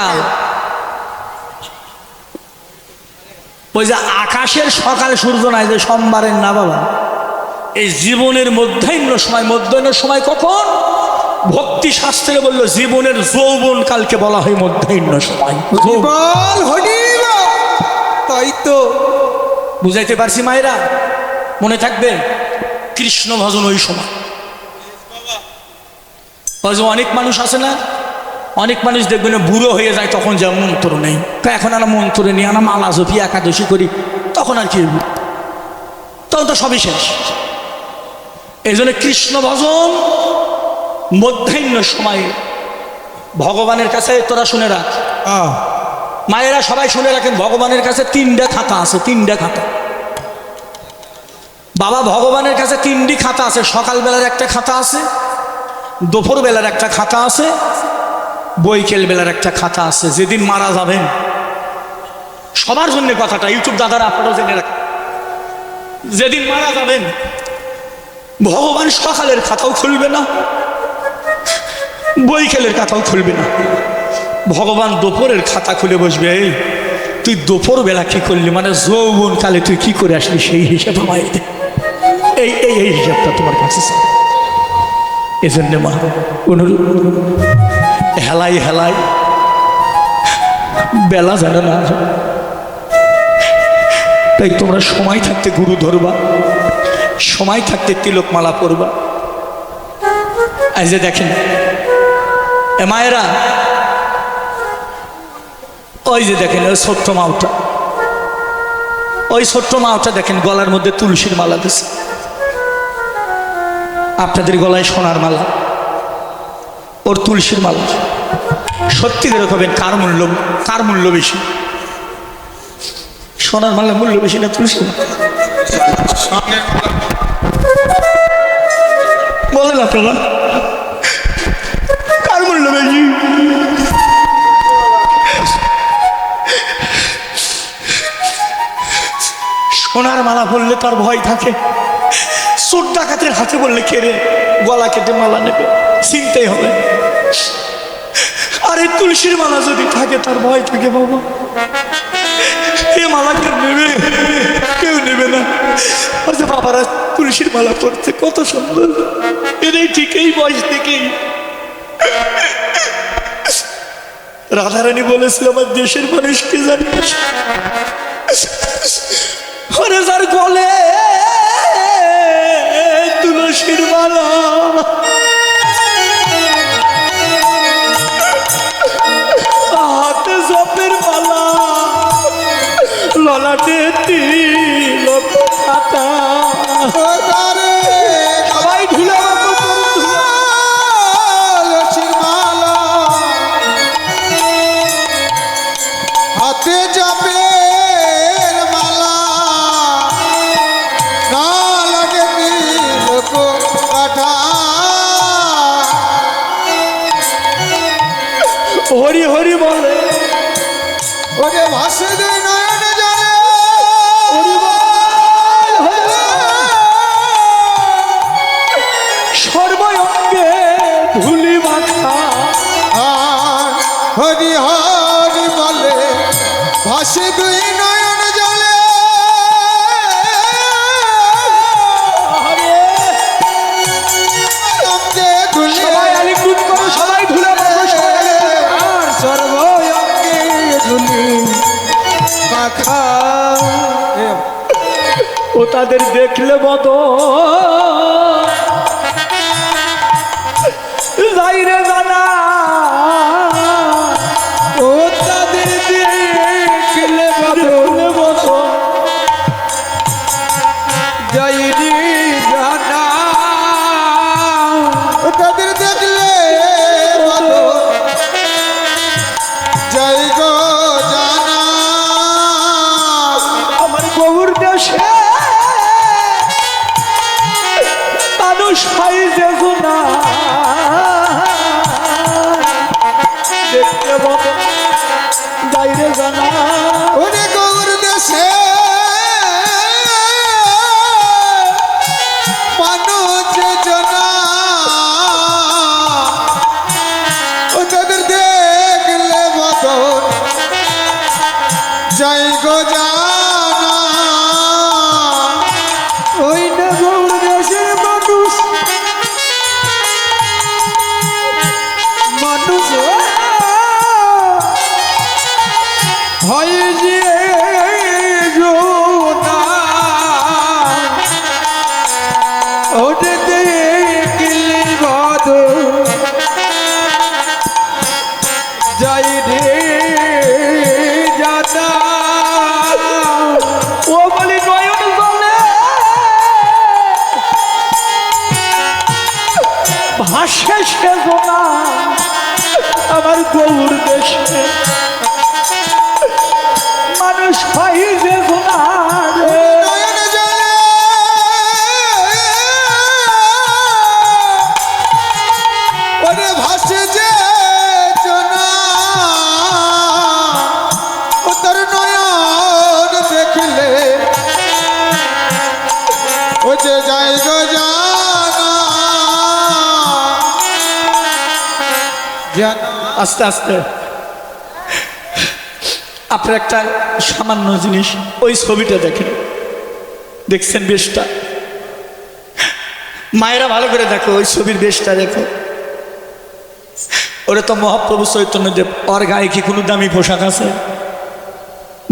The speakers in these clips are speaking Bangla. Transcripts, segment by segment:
সকাল। ওই যে আকাশের সকাল সূর্য নাই যে সোমবারের না বাবা। এই জীবনের মধ্যাহ্ন সময় মধ্যাহ্ন সময় কখন? ভক্তি শাস্ত্রে বলল জীবনের যৌবন কালকে বলা হয় মধ্যাহ্ন সময়। তাই তো। বুঝাইতে পারছি মায়েরা? মনে থাকবে? কৃষ্ণ ভজন ওই সময়। অনেক মানুষ আছে না? অনেক মানুষ দেখবেন বুড়ো হয়ে যায় তখন যা মন্ত্র নেই। তো এখন আর মন্ত্র নেই আনা মালা জপি একাদশী করি তখন আর কি তখন তো সবই শেষ। এই জন্য কৃষ্ণ ভজন মধ্যাহ্ন সময়ে ভগবানের কাছে তোরা শুনে রাখ। মায়েরা সবাই শুনে রাখেন ভগবানের কাছে তিনটা খাতা আছে তিনটা খাতা। বাবা ভগবানের কাছে তিনটি খাতা আছে সকালবেলার একটা খাতা আছে দুপুরবেলার একটা খাতা আছে বৈকেল বেলার একটা খাতা আছে, যেদিন মারা যাবেন। সবার জন্য কথাটা, ইউটিউব দাদারা আপনারাও জেনে রাখেন। যেদিন মারা যাবেন, ভগবান সকালের খাতাও খুলবে না বৈকেলের খাতাও খুলবে না। ভগবান দুপুরের খাতা খুলে বসবে, এই, তুই দুপুর বেলা কি করলি? মানে যৌবন কালে তুই কি করে আসলি সেই হিসাব আমায় দে। এই এই হিসাবটা তোমার কাছে। এজন্য মা, অনুরোধ। হেলাই হেলাই। বেলা যেন না। তাই তোমরা সময় থাকতে গুরু ধরবা, সময় থাকতে তিলক মালা পরবা যে দেখেন মায়েরা, ওই যে দেখেন, ওই ছোট্ট মাওটা। ওই ছোট্ট মাওটা দেখেন, গলার মধ্যে তুলসীর মালা দিছে। আপনাদের গলায় সোনার মালা। ওর তুলসীর মালা। সত্যি করে কবেন, কার মূল্য কার মূল্য বেশি? সোনার মালা মূল্য বেশি না তুলসীর বলেন আপনারা, কার মূল্য বেশি? সোনার মালা বললে তার ভয় থাকে। চোর ডাকাতের হাতে বললে কেড়ে গলা কেটে মালা নেবে। চিনতেই হবে আর তুলসীর মালা যদি থাকে, তার ভয় থাকে বাবা। এ মালা কেউ নেবে? কেউ নেবে না। আচ্ছা বাবারা, তুলসীর মালা পড়তে কত সুন্দর। এটাই ঠিক, এই বয়স থেকেই। রাধারানী বলেছিল, আমার দেশের মানুষকে জানিস যার গলে তুলসীর মালা। হাতে জপের মালা। ললাটে তিলক হরি হরি বলে। ওকে ভাসে নয়নে জলে। সর্বঙ্গে ধুলি মাথা হরি হরি বলে ভাসে তাদের দেখলে মত 아이고 গৌর মানুষ হয় আস্তে আস্তে। আপনার একটা সামান্য জিনিস ওই ছবিটা দেখেন। দেখছেন বেশটা? মায়েরা ভালো করে দেখো ওই ছবির বেশটা দেখো। ওরা তো মহাপ্রভু চৈতন্যদেব, ওর গায়ে কি কোনো দামি পোশাক আছে?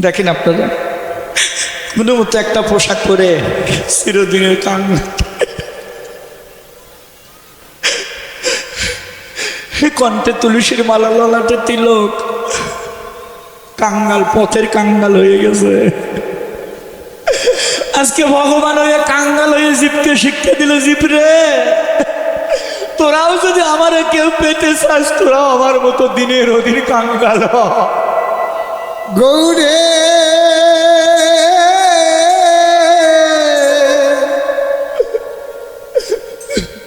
দেখেন আপনারা। কোনো মতো একটা পোশাক পরে চিরদিনের কান কণ্ঠে তুলসীর মালা ললাটে তিলক। কাঙ্গাল, পথের কাঙ্গাল হয়ে গেছে। আজকে ভগবান হয়ে কাঙ্গাল হয়ে জীবকে শিক্ষা দিল রে, তোরাও যদি আমার কেউ পেতে চাস, তোরাও আমার মতো দিনের অধীর কাঙ্গাল। গৌরে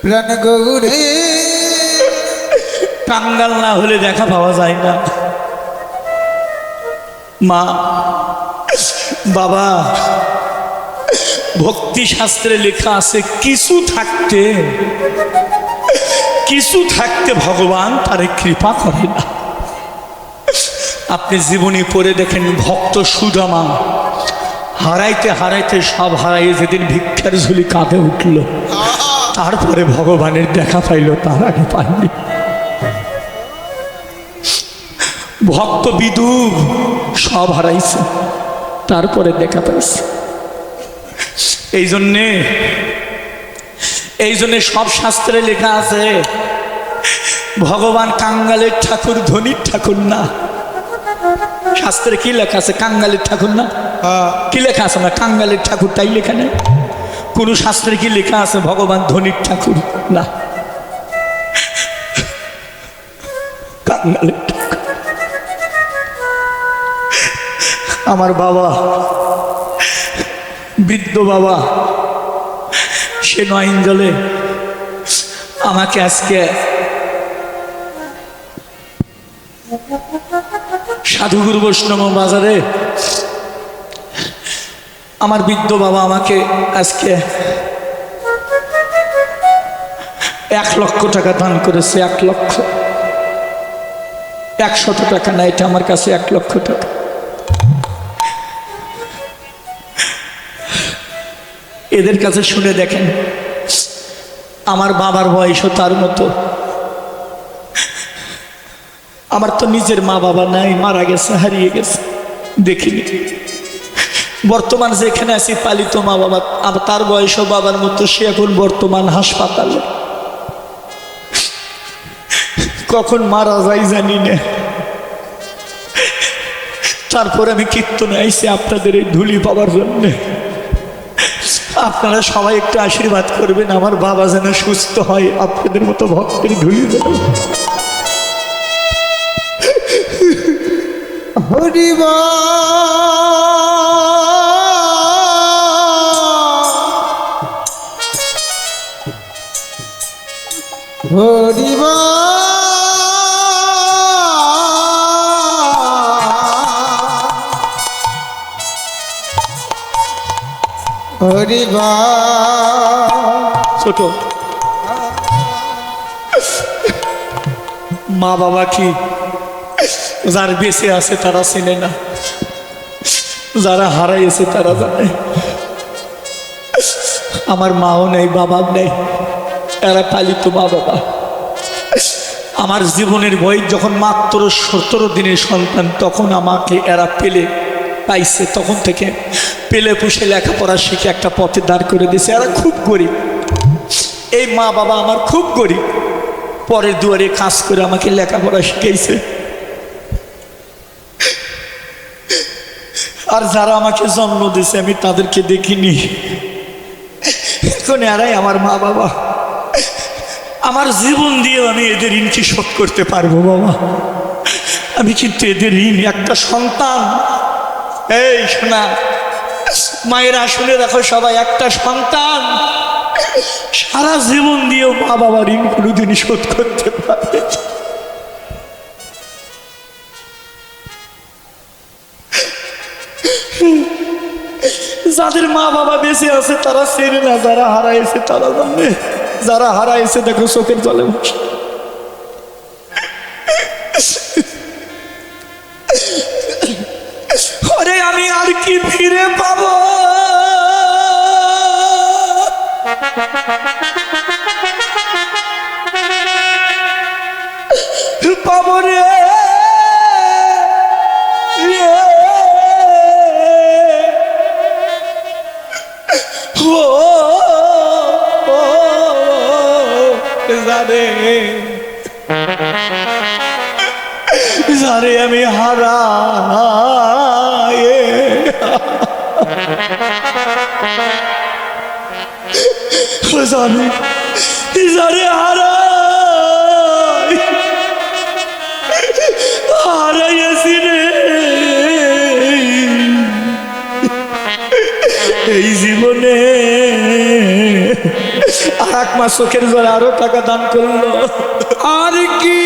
প্রাণ গৌরে কাঙ্গাল না হলে দেখা পাওয়া যায় না। মা, বাবা, ভক্তি শাস্ত্রে লেখা আছে, কিছু থাকতে কিছু থাকতে ভগবান তারে কৃপা করে না। আপনি জীবনী পড়ে দেখেন, ভক্ত সুদামা, হারাইতে হারাইতে সব হারাইয়ে যেদিন ভিক্ষার ঝুলি কাঁধে উঠল, তারপরে ভগবানের দেখা পাইল, তার আগে পাইনি। ভক্ত বিদুর সব হারাইছে তারপরে দেখা পাইছে। এই জন্যে এই জন্যে সব শাস্ত্রে লেখা আছে ভগবান কাঙ্গালের ঠাকুর ধনির ঠাকুর না। শাস্ত্রে কি লেখা আছে কাঙ্গালের ঠাকুর না? কি লেখা আছে না কাঙ্গালের ঠাকুর তাই লেখা নেই? কোন শাস্ত্রে কি লেখা আছে ভগবান ধনির ঠাকুর না? কাঙ্গালের আমার বাবা, বৃদ্ধ বাবা, সে নয়ন জলে আমাকে আজকে সাধুগুরু বৈষ্ণব বাজারে আমার বৃদ্ধ বাবা আমাকে আজকে এক লক্ষ টাকা দান করেছে, এক লক্ষ। একশত টাকা না, এটা আমার কাছে এক লক্ষ টাকা। এদের কাছে শুনে দেখেন, আমার বাবার বয়সও তার মতো। আমার তো নিজের মা বাবা নাই, মারা গেছে, হারিয়ে গেছে, দেখিনি। বর্তমান যেখানে আছি, পালিত মা বাবা তার বয়সও বাবার মতো, সে এখন বর্তমান হাসপাতালে। কখন মারা যায় জানি না। তারপর আমি কীর্তনে আইসি আপনাদের এই ধুলি পাওয়ার জন্য। আপনারা সবাই একটু আশীর্বাদ করবেন, আমার বাবা যেন সুস্থ হয়। আপনাদের মতো ভক্তের ধুলি হরিবা হরিবা মা বাবা কি? যার বেঁচে আছে তারা চেনে না। যারা হারাইছে তারা জানে। আমার মাও নেই, বাবাও নেই। এরা পালিত মা বাবা। আমার জীবনের বয়স যখন মাত্র সতেরো দিনের সন্তান, তখন আমাকে এরা পেলে, পাইছে তখন থেকে। পেলে পুষে লেখাপড়া শিখে একটা পথে দাঁড় করে দিয়েছে। এরা খুব গরিব। এই মা বাবা আমার খুব গরিব। পরের দুয়ারে কাজ করে আমাকে লেখাপড়া শিখেছে আর যারা আমাকে জন্ম দিয়েছে, আমি তাদেরকে দেখিনি। এখন এরাই আমার মা বাবা। আমার জীবন দিয়েও আমি এদের ঋণ কি শোধ করতে পারব বাবা। আমি কিন্তু এদের ঋণ, একটা সন্তান। এই শোনা মায়েরা শুনে দেখো সবাই, একটা সন্তান সারা জীবন দিয়েও মা বাবা ঋণ কোনোদিন শোধ করতে পারে যাদের মা বাবা বেঁচে আছে, তারা চেনে না, যারা হারাইছে, তারা জানে। যারা হারাইছে, দেখো চোখের জলে বসে। আমি আর কি ফিরে পাবো? পাবো রে। ও ও জানে। জানে আমি হারা। জানে জানে হারাই। রে। এই জীবনে আর এক মাস চোখের জলে আরও টাকা দান করল। আর কি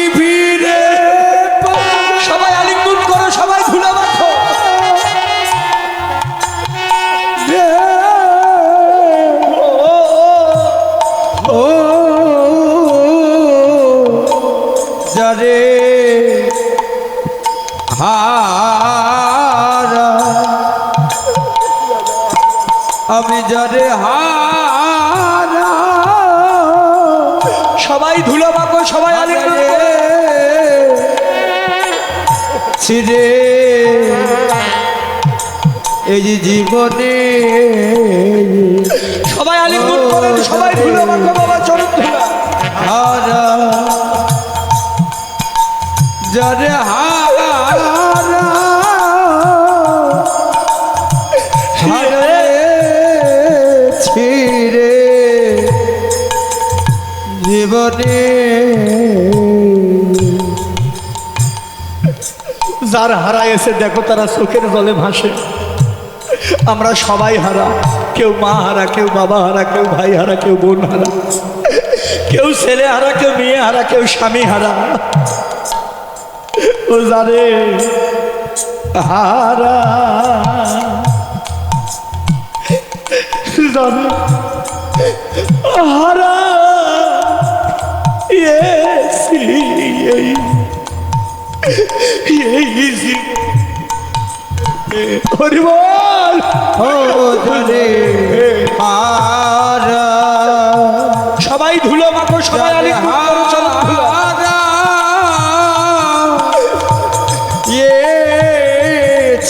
যারে হারা। আমি যারে হারা। সবাই ধুলো মাখো সবাই করো। ছিরে। এই জীবনে সবাই আলিঙ্গন করেন সবাই ধুলো মাখো। জীবনে যার হারা এসে দেখো তারা চোখের জলে ভাসে। আমরা সবাই হারা, কেউ মা হারা, কেউ বাবা হারা, কেউ ভাই হারা, কেউ বোন হারা। কেউ ছেলে হারা, কেউ মেয়ে হারা, কেউ স্বামী হারা। ও জানে হারা। হারা। Yes, হরিবল ও যারে সবাই ধুলো মাখো সবাই আলি ধুলো।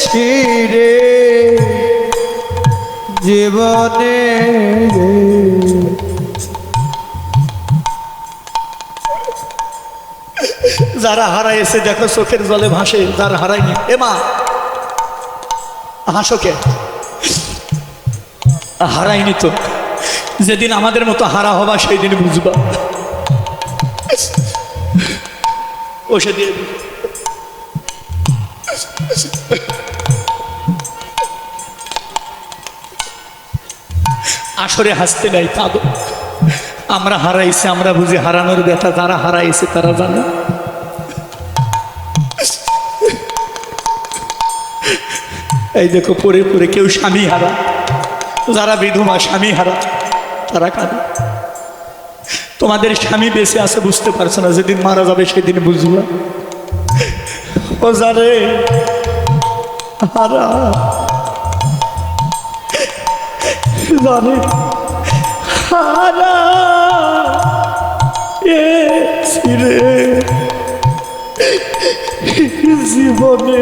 ছিড়ে জীবনে যারা হারাইছে, দেখো চোখের জলে ভাসে, যারা হারায়নি। এ মা হাসোকে হারায়নি তো। যেদিন আমাদের মতো হারা হবা সেই দিন বুঝবা। ও সেদিন আসরে হাসতে নাই কাঁদো আমরা হারাইছি, আমরা বুঝি হারানোর ব্যথা, যারা হারাইছে তারা জানে। এই দেখো পরে পরে কেউ স্বামী হারা, যারা বিধবা স্বামী হারা, তারা কাঁদে। তোমাদের স্বামী বেঁচে আছে বুঝতে পারছ না, যেদিন মারা যাবে সেদিন বুঝবা। ও জানে হারা। জীবনে।